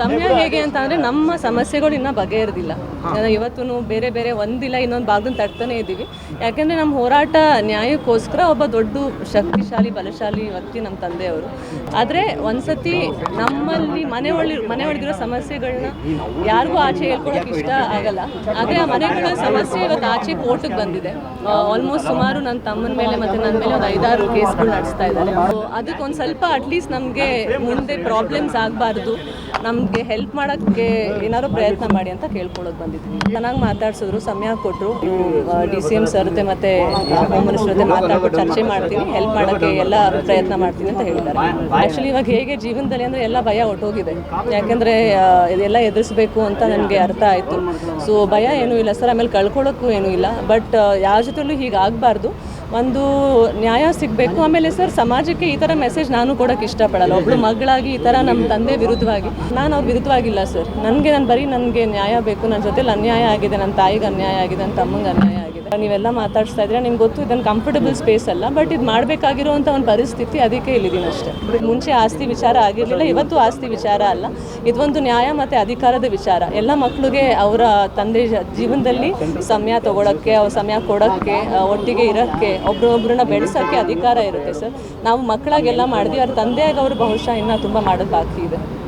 ಸಮಯ ಹೇಗೆ? ಅಂತ ಅಂದರೆ ನಮ್ಮ ಸಮಸ್ಯೆಗಳು ಇನ್ನೂ ಬಗೆಹರಿದಿಲ್ಲ. ಇವತ್ತು ಬೇರೆ ಬೇರೆ ಒಂದಿಲ್ಲ ಇನ್ನೊಂದು ಭಾಗದಿಂದ ತಡ್ತಾನೆ ಇದ್ದೀವಿ. ಯಾಕಂದ್ರೆ ನಮ್ಮ ಹೋರಾಟ ನ್ಯಾಯಕ್ಕೋಸ್ಕರ ಒಬ್ಬ ದೊಡ್ಡ ಶಕ್ತಿಶಾಲಿ ಬಲಶಾಲಿ ವ್ಯಕ್ತಿ ನಮ್ಮ ತಂದೆಯವರು. ಆದ್ರೆ ಒಂದ್ಸತಿ ನಮ್ಮಲ್ಲಿ ಮನೆ ಒಳ್ಳಿ ಮನೆ ಒಳಗಿರೋ ಸಮಸ್ಯೆಗಳನ್ನ ಯಾರಿಗೂ ಆಚೆ ಹೇಳ್ಕೊಳಕ್ ಇಷ್ಟ ಆಗಲ್ಲ. ಆದ್ರೆ ಆ ಮನೆಗಳ ಸಮಸ್ಯೆ ಇವತ್ತು ಆಚೆ ಕೋರ್ಟಿಗೆ ಬಂದಿದೆ. ಆಲ್ಮೋಸ್ಟ್ ಸುಮಾರು ನನ್ನ ತಮ್ಮನ ಮೇಲೆ ಮತ್ತೆ ನನ್ನ ಮೇಲೆ ಒಂದು ಐದಾರು ಕೇಸ್ಗಳು ನಡೆಸ್ತಾ ಇದ್ದಾರೆ. ಅದಕ್ಕೊಂದು ಸ್ವಲ್ಪ ಅಟ್ಲೀಸ್ಟ್ ನಮಗೆ ಮುಂದೆ ಪ್ರಾಬ್ಲಮ್ಸ್ ಆಗಬಾರ್ದು. ನಮಗೆ ಹೆಲ್ಪ್ ಮಾಡೋಕ್ಕೆ ಏನಾದ್ರು ಪ್ರಯತ್ನ ಮಾಡಿ ಅಂತ ಕೇಳ್ಕೊಳ್ಳೋದು ಬಂದಿದ್ವಿ. ಚೆನ್ನಾಗಿ ಮಾತಾಡ್ಸಿದ್ರು, ಸಮಯ ಕೊಟ್ಟರು ಡಿ ಸಿ ಎಂ ಸರ್ ಜೊತೆ ಮತ್ತೆ ಹೋಮ್ ಮಿನಿಸ್ಟರ್ ಜೊತೆ ಮಾತಾಡ್ಬಿಟ್ಟು ಚರ್ಚೆ ಮಾಡ್ತೀನಿ ಹೆಲ್ಪ್ ಮಾಡೋಕ್ಕೆ ಎಲ್ಲ ಪ್ರಯತ್ನ ಮಾಡ್ತೀನಿ ಅಂತ ಹೇಳಿದ್ದಾರೆ. ಆ್ಯಕ್ಚುಲಿ ಇವಾಗ ಹೇಗೆ ಜೀವನದಲ್ಲಿ ಅಂದರೆ ಎಲ್ಲ ಭಯ ಹೊಟ್ಟೋಗಿದೆ ಯಾಕೆಂದರೆ ಇದೆಲ್ಲ ಎದುರಿಸ್ಬೇಕು ಅಂತ ನನಗೆ ಅರ್ಥ ಆಯಿತು. ಸೊ ಭಯ ಏನೂ ಇಲ್ಲ. ಸರ್ ಆಮೇಲೆ ಕಳ್ಕೊಳ್ಳೋಕ್ಕೂ ಏನೂ ಇಲ್ಲ. ಬಟ್ ಯಾವ ಜೊತೆಲೂ ಹೀಗೆ ಆಗಬಾರ್ದು. ಒಂದು ನ್ಯಾಯ ಸಿಗಬೇಕು. ಆಮೇಲೆ ಸರ್ ಸಮಾಜಕ್ಕೆ ಈ ಥರ ಮೆಸೇಜ್ ನಾನು ಕೊಡೋಕ್ಕೆ ಇಷ್ಟಪಡಲ್ಲ. ಒಬ್ಬಳು ಮಗಳಾಗಿ ಈ ಥರ ನಮ್ಮ ತಂದೆ ವಿರುದ್ಧವಾಗಿ. ನಾನು ಅವ್ರ ವಿರುದ್ಧವಾಗಿಲ್ಲ ಸರ್ ನನಗೆ ನಾನು ಬರೀ ನನಗೆ ನ್ಯಾಯ ಬೇಕು ನನ್ನ ಜೊತೆಲಿ ಅನ್ಯಾಯ ಆಗಿದೆ ನನ್ನ ತಾಯಿಗೆ ಅನ್ಯಾಯ ಆಗಿದೆ ನನ್ನ ತಮ್ಮಂಗೆ ಅನ್ಯಾಯ ಆಗಿದೆ. ನೀವೆಲ್ಲ ಮಾತಾಡ್ತಾ ಇದ್ರೆ ನಿಮ್ಗೆ ಗೊತ್ತು ಇದನ್ನು ಕಂಫರ್ಟಬಲ್ ಸ್ಪೇಸ್ ಅಲ್ಲ ಬಟ್ ಇದು ಮಾಡಬೇಕಾಗಿರುವಂಥ ಒಂದು ಪರಿಸ್ಥಿತಿ ಅದಕ್ಕೆ ಇಲ್ಲಿದ್ದೀನಿ ಅಷ್ಟೇ. ಮುಂಚೆ ಆಸ್ತಿ ವಿಚಾರ ಆಗಿರಲಿಲ್ಲ, ಇವತ್ತು ಆಸ್ತಿ ವಿಚಾರ ಅಲ್ಲ. ಇದೊಂದು ನ್ಯಾಯ ಮತ್ತು ಅಧಿಕಾರದ ವಿಚಾರ. ಎಲ್ಲ ಮಕ್ಕಳಿಗೆ ಅವರ ತಂದೆ ಜೀವನದಲ್ಲಿ ಸಮಯ ತಗೊಳಕ್ಕೆ, ಅವ್ರ ಸಮಯ ಕೊಡೋಕ್ಕೆ ಒಟ್ಟಿಗೆ ಇರೋಕ್ಕೆ, ಒಬ್ರೊಬ್ರನ್ನ ಬೆಳೆಸೋಕ್ಕೆ ಅಧಿಕಾರ ಇರುತ್ತೆ ಸರ್ ನಾವು ಮಕ್ಕಳಾಗೆಲ್ಲ ಮಾಡಿದ್ವಿ ಅವ್ರ ತಂದೆಯಾಗಿ ಅವರು ಬಹುಶಃ ಇನ್ನೂ ತುಂಬ ಮಾಡೋದು ಬಾಕಿ ಇದೆ.